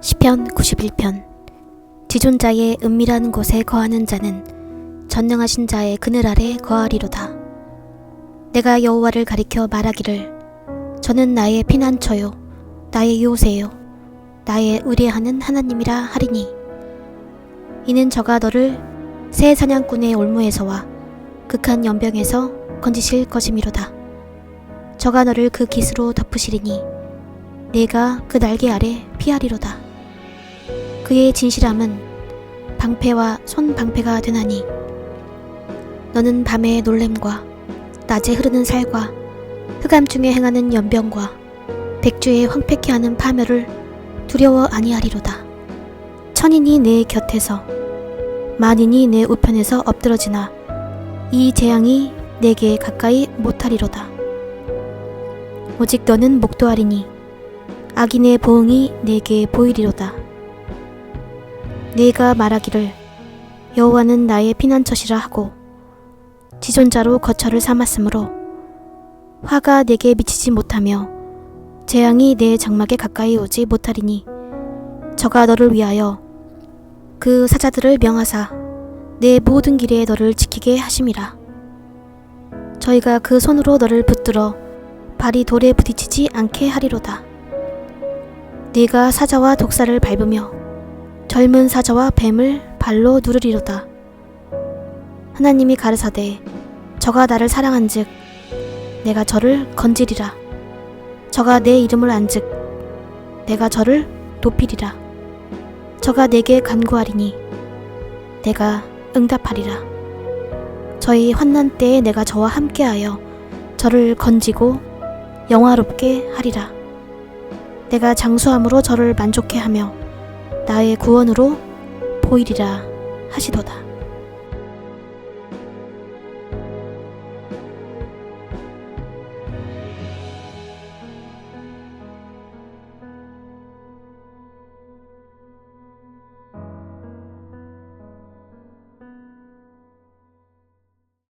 시편 91편 지존자의 은밀한 곳에 거하는 자는 전능하신 자의 그늘 아래 거하리로다. 내가 여호와를 가리켜 말하기를 저는 나의 피난처요 나의 요새요 나의 의뢰하는 하나님이라 하리니 이는 저가 너를 새 사냥꾼의 올무에서와 극한 연병에서 건지실 것이미로다. 저가 너를 그 깃으로 덮으시리니 내가 그 날개 아래 피하리로다. 그의 진실함은 방패와 손방패가 되나니 너는 밤의 놀램과 낮에 흐르는 살과 흑암 중에 행하는 연병과 백주에 황폐케 하는 파멸을 두려워 아니하리로다. 천인이 내 곁에서 만인이 내 우편에서 엎드러지나 이 재앙이 내게 가까이 못하리로다. 오직 너는 목도하리니 악인의 보응이 내게 보이리로다. 내가 말하기를 여호와는 나의 피난처시라 하고 지존자로 거처를 삼았으므로 화가 내게 미치지 못하며 재앙이 내 장막에 가까이 오지 못하리니 저가 너를 위하여 그 사자들을 명하사 내 모든 길에 너를 지키게 하심이라. 저희가 그 손으로 너를 붙들어 발이 돌에 부딪히지 않게 하리로다. 네가 사자와 독사를 밟으며 젊은 사자와 뱀을 발로 누르리로다. 하나님이 가르사대 저가 나를 사랑한즉 내가 저를 건지리라. 저가 내 이름을 안즉 내가 저를 높이리라. 저가 내게 간구하리니 내가 응답하리라. 저희 환난 때에 내가 저와 함께하여 저를 건지고 영화롭게 하리라. 내가 장수함으로 저를 만족해 하며 나의 구원으로 보이리라 하시도다.